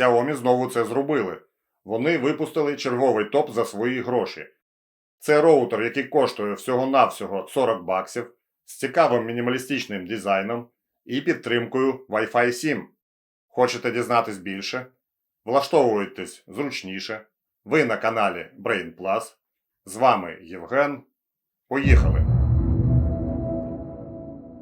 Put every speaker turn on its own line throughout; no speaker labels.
Xiaomi знову це зробили. Вони випустили черговий топ за свої гроші. Це роутер, який коштує всього-навсього 40 баксів, з цікавим мінімалістичним дизайном і підтримкою Wi-Fi 7. Хочете дізнатись більше? Влаштовуйтесь зручніше. Ви на каналі Brain Plus. З вами Євген. Поїхали!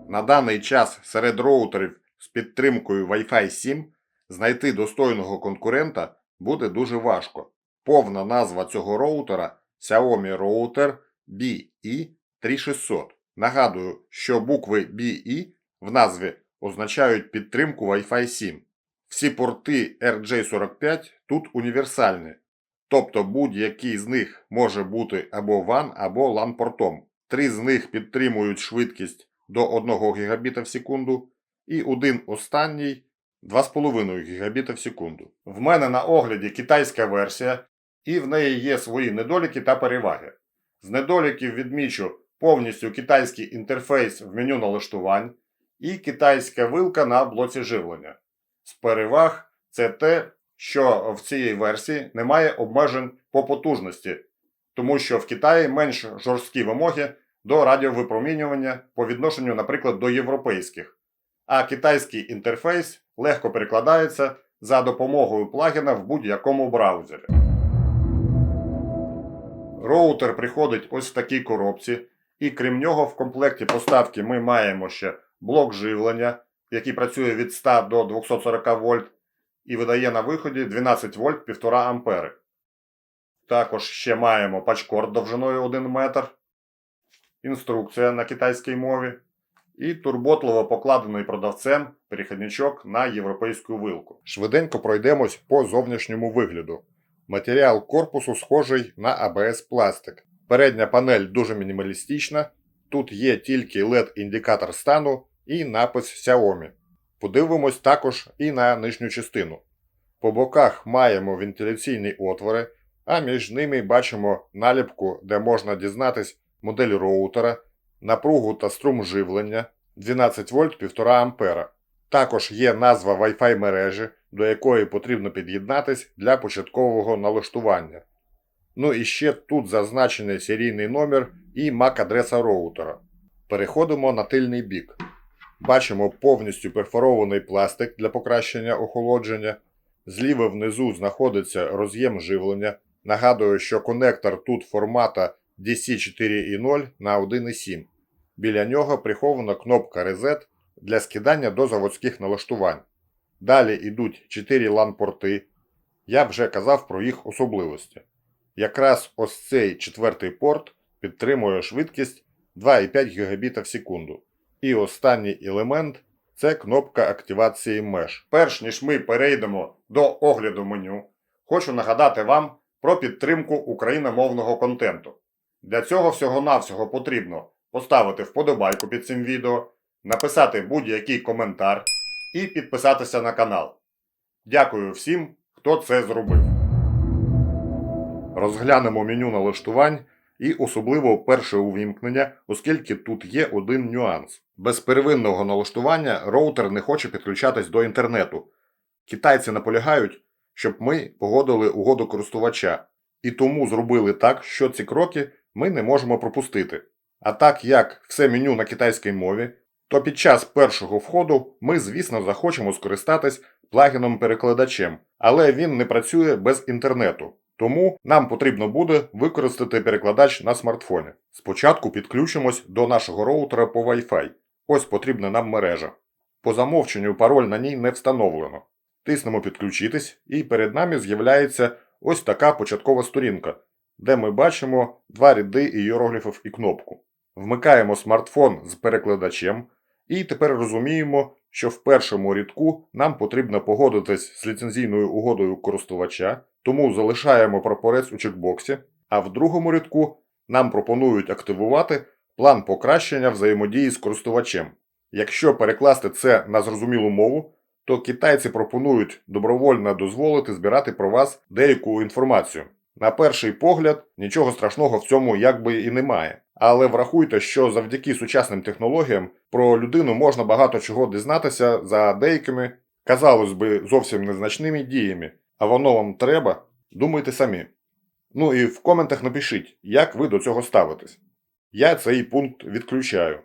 На даний час серед роутерів з підтримкою Wi-Fi 7 знайти достойного конкурента буде дуже важко. Повна назва цього роутера Xiaomi Router BE 3600. Нагадую, що букви BE в назві означають підтримку Wi-Fi 7. Всі порти RJ45 тут універсальні, тобто будь-який з них може бути або WAN, або LAN портом. Три з них підтримують швидкість до 1 Гбіт в секунду, і один останній 2,5 Гбіт в секунду. В мене на огляді китайська версія, і в неї є свої недоліки та переваги. З недоліків відмічу повністю китайський інтерфейс в меню налаштувань і китайська вилка на блоці живлення. З переваг це те, що в цій версії немає обмежень по потужності, тому що в Китаї менш жорсткі вимоги до радіовипромінювання по відношенню, наприклад, до європейських, а китайський інтерфейс легко перекладається за допомогою плагіна в будь-якому браузері. Роутер приходить ось в такій коробці, і крім нього, в комплекті поставки ми маємо ще блок живлення, який працює від 100 до 240 вольт і видає на виході 12 вольт 1,5 ампери. Також ще маємо пачкорд довжиною 1 метр, інструкція на китайській мові і турботливо покладений продавцем перехідничок на європейську вилку. Швиденько пройдемось по зовнішньому вигляду. Матеріал корпусу схожий на АБС пластик. Передня панель дуже мінімалістична. Тут є тільки LED-індикатор стану і напис Xiaomi. Подивимось також і на нижню частину. По боках маємо вентиляційні отвори, а між ними бачимо наліпку, де можна дізнатись модель роутера, напругу та струм живлення 12 вольт 1,5 ампера. Також є назва Wi-Fi мережі, до якої потрібно під'єднатись для початкового налаштування. Ну і ще тут зазначений серійний номер і MAC-адреса роутера. Переходимо на тильний бік. Бачимо повністю перфорований пластик для покращення охолодження. Зліва внизу знаходиться роз'єм живлення. Нагадую, що конектор тут формата DC4.0 на 1.7. Біля нього прихована кнопка Reset для скидання до заводських налаштувань. Далі йдуть 4 LAN-порти. Я вже казав про їх особливості. Якраз ось цей четвертий порт підтримує швидкість 2,5 Гбіт в секунду. І останній елемент це кнопка активації меж. Перш ніж ми перейдемо до огляду меню, хочу нагадати вам про підтримку україномовного контенту. Для цього всього-навсього потрібно поставити вподобайку під цим відео, написати будь-який коментар і підписатися на канал. Дякую всім, хто це зробив. Розглянемо меню налаштувань і особливо перше увімкнення, оскільки тут є один нюанс. Без первинного налаштування роутер не хоче підключатись до інтернету. Китайці наполягають, щоб ми погодили угоду користувача, і тому зробили так, що ці кроки ми не можемо пропустити. А так як все меню на китайській мові, то під час першого входу ми, звісно, захочемо скористатись плагіном-перекладачем, але він не працює без інтернету. Тому нам потрібно буде використати перекладач на смартфоні. Спочатку підключимось до нашого роутера по Wi-Fi. Ось потрібна нам мережа. По замовченню пароль на ній не встановлено. Тиснемо підключитись, і перед нами з'являється ось така початкова сторінка, де ми бачимо два ряди ієрогліфів і кнопку. Вмикаємо смартфон з перекладачем, і тепер розуміємо, що в першому рядку нам потрібно погодитись з ліцензійною угодою користувача, тому залишаємо прапорець у чекбоксі, а в другому рядку нам пропонують активувати план покращення взаємодії з користувачем. Якщо перекласти це на зрозумілу мову, то китайці пропонують добровольно дозволити збирати про вас деяку інформацію. На перший погляд, нічого страшного в цьому якби і немає. Але врахуйте, що завдяки сучасним технологіям про людину можна багато чого дізнатися за деякими Казалось би, зовсім незначними діями, а воно вам треба, думайте самі. Ну і в коментах напишіть, як ви до цього ставитесь. Я цей пункт відключаю.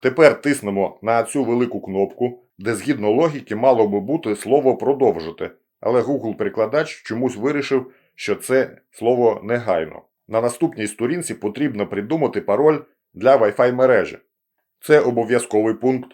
Тепер тиснемо на цю велику кнопку, де згідно логіки мало би бути слово продовжити, але Google-перекладач чомусь вирішив, що це слово негайно. На наступній сторінці потрібно придумати пароль для Wi-Fi мережі. Це обов'язковий пункт.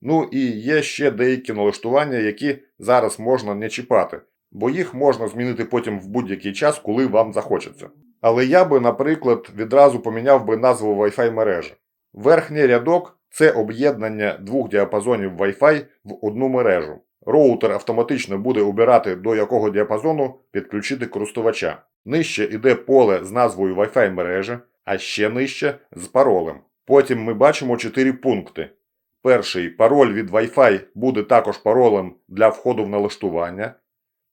Ну і є ще деякі налаштування, які зараз можна не чіпати, бо їх можна змінити потім в будь-який час, коли вам захочеться. Але я би, наприклад, відразу поміняв би назву Wi-Fi мережі. Верхній рядок це об'єднання двох діапазонів Wi-Fi в одну мережу. Роутер автоматично буде обирати, до якого діапазону підключити користувача. Нижче йде поле з назвою Wi-Fi мережі, а ще нижче з паролем. Потім ми бачимо 4 пункти. Перший пароль від Wi-Fi буде також паролем для входу в налаштування.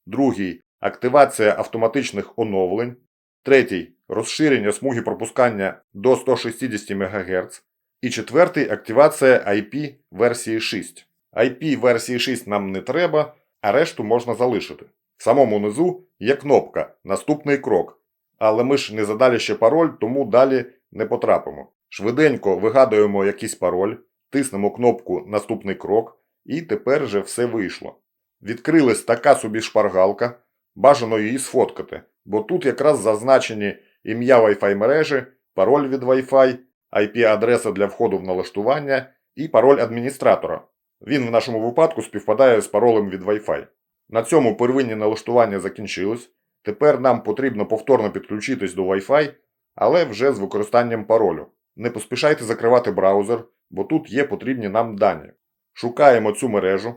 Другий активація автоматичних оновлень. Третій розширення смуги пропускання до 160 МГц. І четвертий активація IP версії 6. IP версії 6 нам не треба, а решту можна залишити. В самому низу є кнопка Наступний крок. Але ми ж не задали ще пароль, тому далі не потрапимо. Швиденько вигадуємо якийсь пароль, тиснемо кнопку Наступний крок, і тепер вже все вийшло. Відкрилась така собі шпаргалка, бажано її сфоткати, бо тут якраз зазначені ім'я Wi-Fi мережі, пароль від Wi-Fi, IP-адреса для входу в налаштування і пароль адміністратора. Він в нашому випадку співпадає з паролем від Wi-Fi. На цьому первинні налаштування закінчились. Тепер нам потрібно повторно підключитись до Wi-Fi, але вже з використанням паролю. Не поспішайте закривати браузер, бо тут є потрібні нам дані. Шукаємо цю мережу.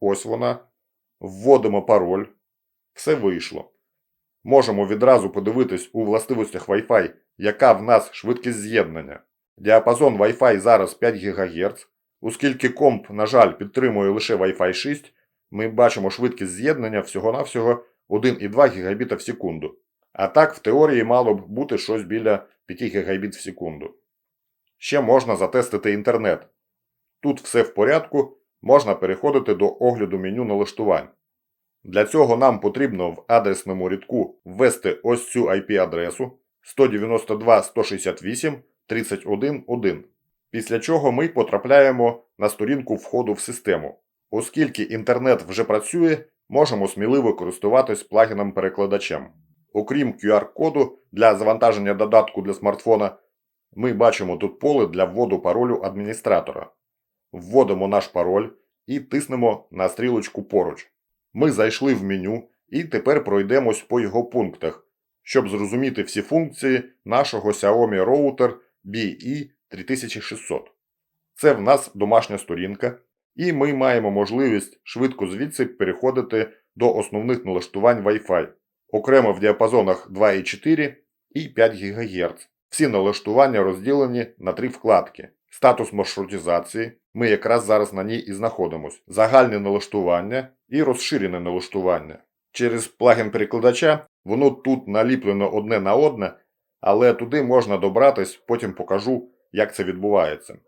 Ось вона. Вводимо пароль. Все вийшло. Можемо відразу подивитись у властивостях Wi-Fi, яка в нас швидкість з'єднання. Діапазон Wi-Fi зараз 5 ГГц. Оскільки комп, на жаль, підтримує лише Wi-Fi 6, ми бачимо швидкість з'єднання всього-навсього 1,2 Гбіт в секунду. А так, в теорії мало б бути щось біля 5 Гбіт в секунду. Ще можна затестити інтернет. Тут все в порядку, можна переходити до огляду меню налаштувань. Для цього нам потрібно в адресному рядку ввести ось цю IP-адресу 192.168.31.1, після чого ми потрапляємо на сторінку входу в систему. Оскільки інтернет вже працює, можемо сміливо користуватись плагіном-перекладачем. Окрім QR-коду для завантаження додатку для смартфона, ми бачимо тут поле для вводу паролю адміністратора. Вводимо наш пароль і тиснемо на стрілочку поруч. Ми зайшли в меню і тепер пройдемось по його пунктах, щоб зрозуміти всі функції нашого Xiaomi Router BE3600. Це в нас домашня сторінка, і ми маємо можливість швидко звідси переходити до основних налаштувань Wi-Fi, окремо в діапазонах 2,4 і 5 ГГц. Всі налаштування розділені на три вкладки. Статус маршрутизації, ми якраз зараз на ній і знаходимось, загальне налаштування і розширене налаштування. Через плагін перекладача воно тут наліплено одне на одне, але туди можна добратись, потім покажу, як це відбувається.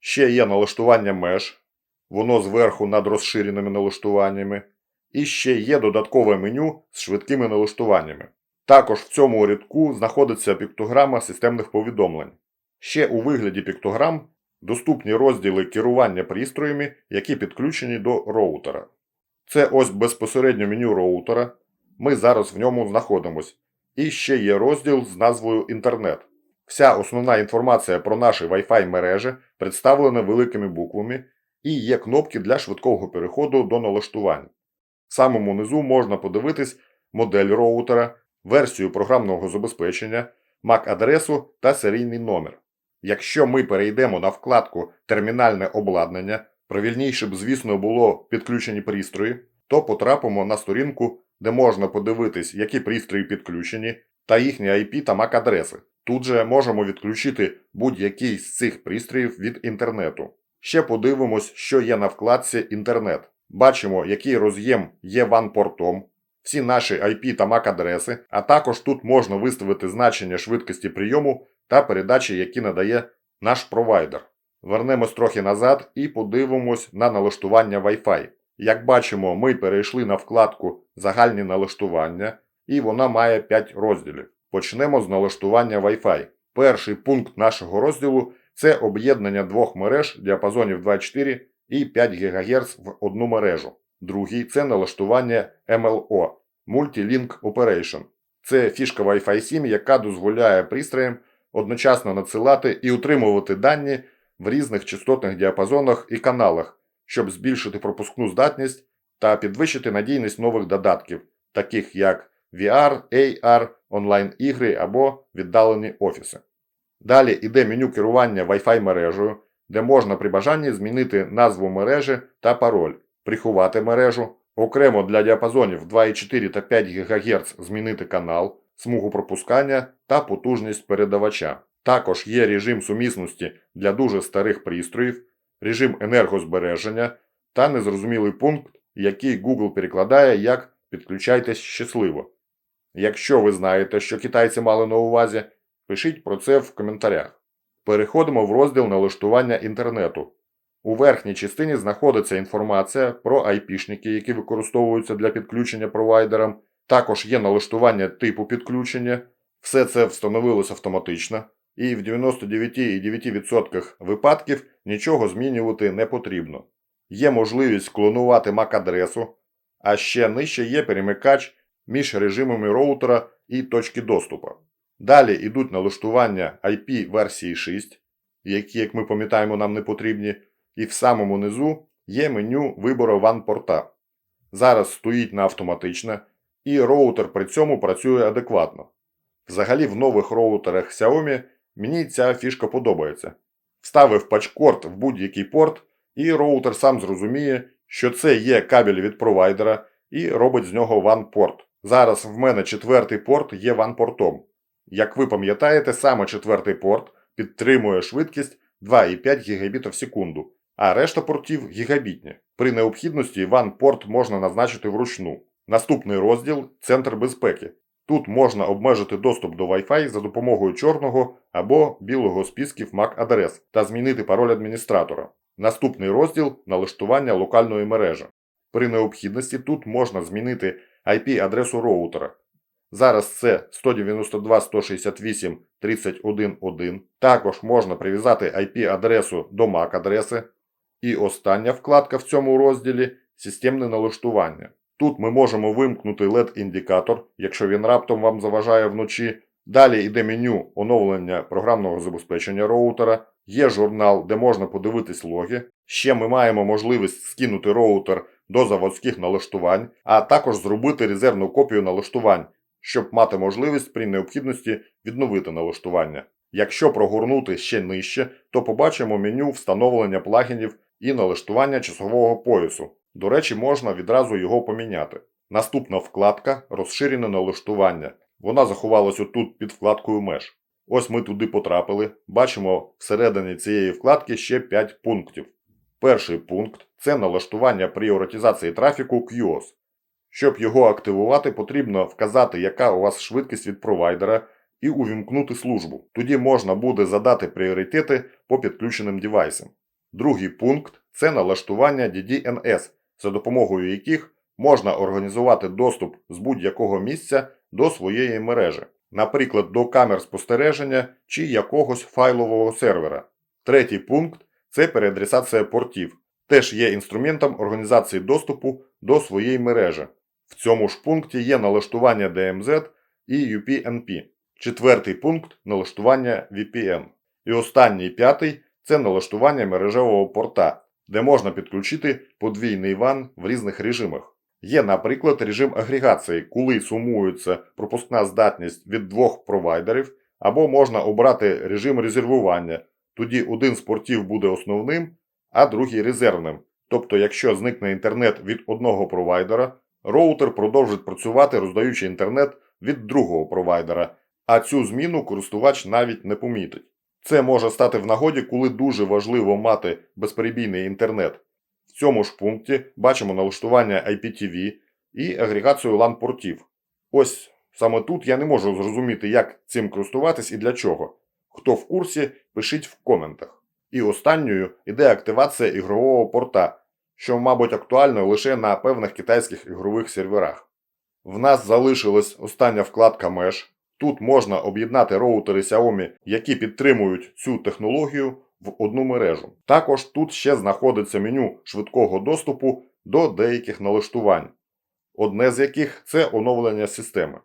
Ще є налаштування меж, воно зверху над розширеними налаштуваннями, і ще є додаткове меню з швидкими налаштуваннями. Також в цьому рядку знаходиться піктограма системних повідомлень. Ще у вигляді піктограм доступні розділи керування пристроями, які підключені до роутера. Це ось безпосередньо меню роутера. Ми зараз в ньому знаходимось. І ще є розділ з назвою Інтернет. Вся основна інформація про наші Wi-Fi мережі представлена великими буквами і є кнопки для швидкого переходу до налаштувань. В самому низу можна подивитись модель роутера, версію програмного забезпечення, MAC-адресу та серійний номер. Якщо ми перейдемо на вкладку Термінальне обладнання, правильніше б, звісно, було підключені пристрої, то потрапимо на сторінку, де можна подивитись, які пристрої підключені, та їхні IP та MAC-адреси. Тут же можемо відключити будь-який з цих пристроїв від інтернету. Ще подивимось, що є на вкладці Інтернет. Бачимо, який роз'єм є WAN-портом, всі наші IP та MAC-адреси, а також тут можна виставити значення швидкості прийому та передачі, які надає наш провайдер. Вернемось трохи назад і подивимось на налаштування Wi-Fi. Як бачимо, ми перейшли на вкладку Загальні налаштування, і вона має 5 розділів. Почнемо з налаштування Wi-Fi. Перший пункт нашого розділу це об'єднання двох мереж діапазонів 2,4 і 5 ГГц в одну мережу. Другий це налаштування MLO Multi-Link Operation. Це фішка Wi-Fi 7, яка дозволяє пристроям одночасно надсилати і утримувати дані в різних частотних діапазонах і каналах, щоб збільшити пропускну здатність та підвищити надійність нових додатків, таких як VR, AR, онлайн-ігри або віддалені офіси. Далі йде меню керування Wi-Fi мережею, де можна при бажанні змінити назву мережі та пароль, приховати мережу, окремо для діапазонів 2,4 та 5 ГГц змінити канал, смугу пропускання та потужність передавача. Також є режим сумісності для дуже старих пристроїв, режим енергозбереження та незрозумілий пункт, який Google перекладає як підключайтесь щасливо. Якщо ви знаєте, що китайці мали на увазі, пишіть про це в коментарях. Переходимо в розділ налаштування інтернету. У верхній частині знаходиться інформація про айпішники, які використовуються для підключення провайдерам. Також є налаштування типу підключення. Все це встановилось автоматично, і в 99,9% випадків нічого змінювати не потрібно. Є можливість клонувати MAC-адресу, а ще нижче є перемикач між режимами роутера і точки доступу. Далі йдуть налаштування IP версії 6, які, як ми пам'ятаємо, нам не потрібні, і в самому низу є меню вибору WAN-порта. Зараз стоїть на автоматичне, і роутер при цьому працює адекватно. Взагалі в нових роутерах Xiaomi мені ця фішка подобається. Вставив пачкорд в будь-який порт, і роутер сам зрозуміє, що це є кабель від провайдера, і робить з нього WAN-порт. Зараз в мене четвертий порт є WAN-портом. Як ви пам'ятаєте, саме четвертий порт підтримує швидкість 2,5 Гбіт в секунду, а решта портів гігабітні. При необхідності WAN-порт можна назначити вручну. Наступний розділ центр безпеки. Тут можна обмежити доступ до Wi-Fi за допомогою чорного або білого списків MAC-адрес та змінити пароль адміністратора. Наступний розділ налаштування локальної мережі. При необхідності тут можна змінити IP-адресу роутера. Зараз це 192.168.31.1. Також можна прив'язати IP-адресу до MAC-адреси. І остання вкладка в цьому розділі системне налаштування. Тут ми можемо вимкнути LED-індикатор, якщо він раптом вам заважає вночі. Далі йде меню оновлення програмного забезпечення роутера, є журнал, де можна подивитись логи. Ще ми маємо можливість скинути роутер до заводських налаштувань, а також зробити резервну копію налаштувань, щоб мати можливість при необхідності відновити налаштування. Якщо прогорнути ще нижче, то побачимо меню встановлення плагінів і налаштування часового поясу. До речі, можна відразу його поміняти. Наступна вкладка розширене налаштування. Вона заховалась отут під вкладкою меж. Ось ми туди потрапили. Бачимо всередині цієї вкладки ще 5 пунктів. Перший пункт це налаштування пріоритизації трафіку QoS. Щоб його активувати, потрібно вказати, яка у вас швидкість від провайдера, і увімкнути службу. Тоді можна буде задати пріоритети по підключеним девайсам. Другий пункт це налаштування DDNS, за допомогою яких можна організувати доступ з будь-якого місця до своєї мережі, наприклад, до камер спостереження чи якогось файлового сервера. Третій пункт це переадресація портів, теж є інструментом організації доступу до своєї мережі. В цьому ж пункті є налаштування DMZ і UPnP. Четвертий пункт налаштування VPN. І останній п'ятий це налаштування мережевого порта, де можна підключити подвійний WAN в різних режимах. Є, наприклад, режим агрегації, коли сумується пропускна здатність від двох провайдерів, або можна обрати режим резервування. Тоді один з портів буде основним, а другий резервним. Тобто, якщо зникне інтернет від одного провайдера, роутер продовжить працювати, роздаючи інтернет від другого провайдера, а цю зміну користувач навіть не помітить. Це може стати в нагоді, коли дуже важливо мати безперебійний інтернет. В цьому ж пункті бачимо налаштування IPTV і агрегацію LAN-портів. Ось саме тут я не можу зрозуміти, як цим користуватись і для чого. Хто в курсі, пишіть в коментах. І останньою іде активація ігрового порта. що, мабуть, актуально лише на певних китайських ігрових серверах. В нас залишилась остання вкладка Mesh. Тут можна об'єднати роутери Xiaomi, які підтримують цю технологію в одну мережу. Також тут ще знаходиться меню швидкого доступу до деяких налаштувань, одне з яких це оновлення системи.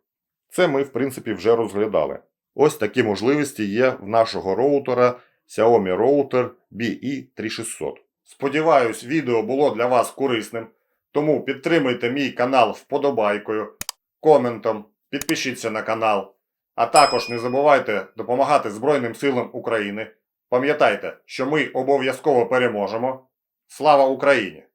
Це ми, в принципі, вже розглядали. Ось такі можливості є в нашого роутера Xiaomi Router BE3600. Сподіваюсь, відео було для вас корисним, тому підтримуйте мій канал вподобайкою, коментом, підпишіться на канал, а також не забувайте допомагати Збройним силам України. Пам'ятайте, що ми обов'язково переможемо. Слава Україні!